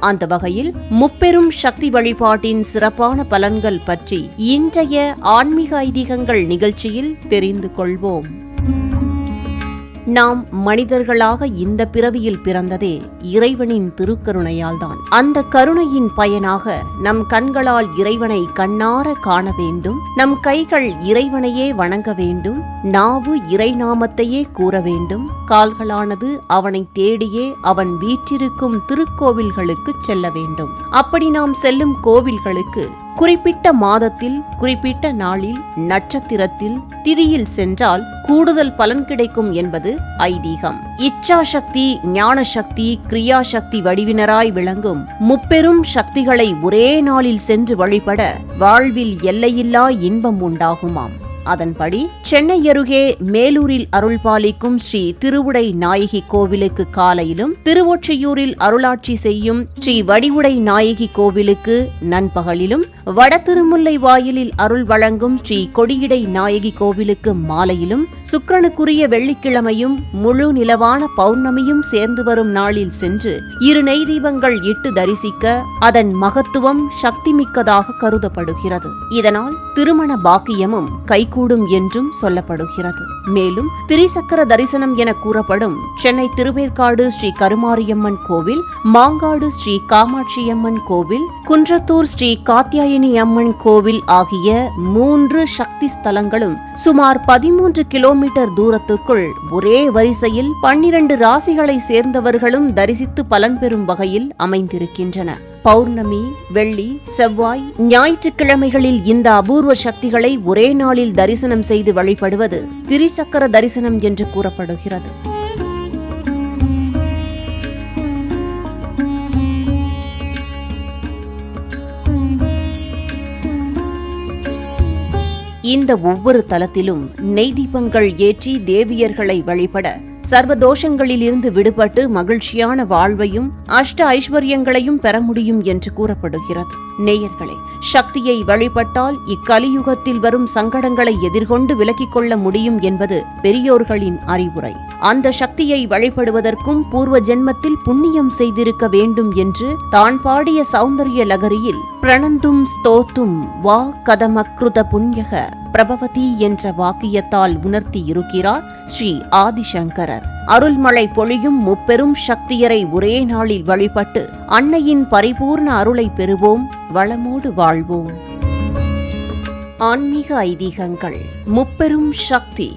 அந்த வகையில் முப்பெரும் சக்தி வழிபாட்டின் சிறப்பான பலன்கள் பற்றி இன்றைய ஆன்மீக ஐதீகங்கள் நிகழ்ச்சியில் தெரிந்து கொள்வோம். நாம் மனிதர்களாக இந்த பிறவியில் பிறந்ததே இறைவனின் திருக்கருணையால்தான். அந்த கருணையின் பயனாக நம் கண்களால் இறைவனை கண்ணார காண வேண்டும். நம் கைகள் இறைவனையே வணங்க வேண்டும். நாவு இறை நாமத்தையே கூற வேண்டும். கால்களானது அவனை தேடியே அவன் வீற்றிருக்கும் திருக்கோவில்களுக்கு செல்ல வேண்டும். அப்படி நாம் செல்லும் கோவில்களுக்கு குறிப்பிட்ட மாதத்தில் குறிப்பிட்ட நாளில் நட்சத்திரத்தில் திதியில் சென்றால் கூடுதல் பலன் கிடைக்கும் என்பது ஐதீகம். இச்சாசக்தி ஞான சக்தி கிரியா சக்தி வடிவினராய் விளங்கும். முப்பெரும் சக்திகளை ஒரே நாளில் சென்று வழிபட வாழ்வில் எல்லையில்லா இன்பம் உண்டாகுமாம். அதன்படி சென்னை அருகே மேலூரில் அருள்பாலிக்கும் ஸ்ரீ திருவுடை நாயகி கோவிலுக்கு காலையிலும் திருவொற்றியூரில் அருளாட்சி செய்யும் ஸ்ரீ வடிவுடை நாயகி கோவிலுக்கு நண்பகலிலும் வட திருமுல்லை வாயிலில் அருள் வழங்கும் ஸ்ரீ கொடியிடை நாயகி கோவிலுக்கு மாலையிலும் சுக்கிரனுக்குரிய வெள்ளிக்கிழமையும் முழு நிலவான பௌர்ணமியும் சேர்ந்து வரும் நாளில் சென்று இரு நெய் தீபங்கள் இட்டு தரிசிக்க அதன் மகத்துவம் சக்திமிக்கதாக கருதப்படுகிறது. இதனால் திருமண பாக்கியமும் கை கூடும் என்றும் சொல்லப்படுகிறது. மேலும் திரிசக்கர தரிசனம் என கூறப்படும் சென்னை திருவேற்காடு ஸ்ரீ கருமாரியம்மன் கோவில் மாங்காடு ஸ்ரீ காமாட்சியம்மன் கோவில் குன்றத்தூர் ஸ்ரீ காத்தியாயினி அம்மன் கோவில் ஆகிய மூன்று சக்தி ஸ்தலங்களும் சுமார் பதிமூன்று கிலோமீட்டர் தூரத்துக்குள் ஒரே வரிசையில் பன்னிரண்டு ராசிகளை சேர்ந்தவர்களும் தரிசித்து பலன் பெறும் வகையில் அமைந்திருக்கின்றன. பௌர்ணமி வெள்ளி செவ்வாய் ஞாயிற்றுக்கிழமைகளில் இந்த அபூர்வ சக்திகளை ஒரே நாளில் தரிசனம் செய்து வழிபடுவது திரிசக்கர தரிசனம் என்று கூறப்படுகிறது. இந்த ஒவ்வொரு தலத்திலும் நெய் தீபங்கள் ஏற்றி தேவியர்களை வழிபட சர்வ தோஷங்களிலிருந்து விடுபட்டு மகிழ்ச்சியான வாழ்வையும் அஷ்ட ஐஸ்வர்யங்களையும் பெற முடியும் என்று கூறப்படுகிறது. நேயர்களே சக்தியை வழிபட்டால் இக்கலியுகத்தில் வரும் சங்கடங்களை எதிர்கொண்டு விலக்கிக் கொள்ள முடியும் என்பது பெரியோர்களின் அறிவுரை. அந்த சக்தியை வழிபடுவதற்கும் பூர்வ ஜென்மத்தில் புண்ணியம் செய்திருக்க வேண்டும் என்று தான் பாடிய சௌந்தரிய லகரியில் பிரணந்தும் ஸ்தோத்தும் வா கதமக்ருத புண்ணியக பிரபவதி என்ற வாக்கியத்தால் உணர்த்தி இருக்கிறார் ஸ்ரீ ஆதிசங்கரர். அருள்மழை பொழியும் முப்பெரும் சக்தியரை ஒரே நாளில் வழிபட்டு அன்னையின் பரிபூர்ண அருளை பெறுவோம். வளமோடு வாழ்வோம். ஆன்மீக ஐதீகங்கள் முப்பெரும் சக்தி.